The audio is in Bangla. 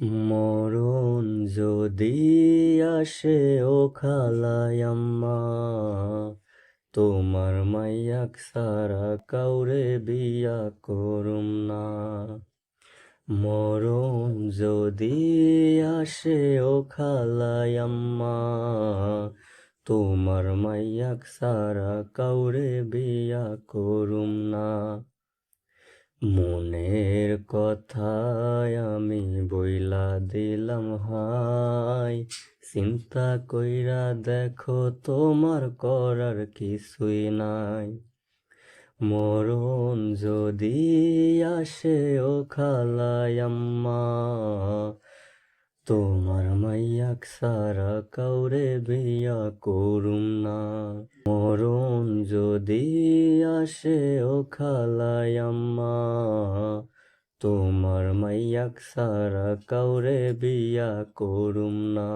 মরণ যদি আসে ও খালায় আম্মা, তোমার মাইয়াক সারা কাউরে বিয়া করুম না। মরণ যদি আসে ও খালায় আম্মা, তোমার মাইয়াক সারা কাউরে বিয়া করুম না। মনের কথায় আমি দিলাম হাই। চিন্তা কইরা দেখো তোমার করার কিছুই নাই। মরণ যদি আসে ও খালায় আম্মা, তোমার মাইয়াক সারা কাউরে বিয়া করুম না। মরণ যদি আসে ও খালায় তোমার মাইয়াক সারা কাউরে বিয়া করুম না।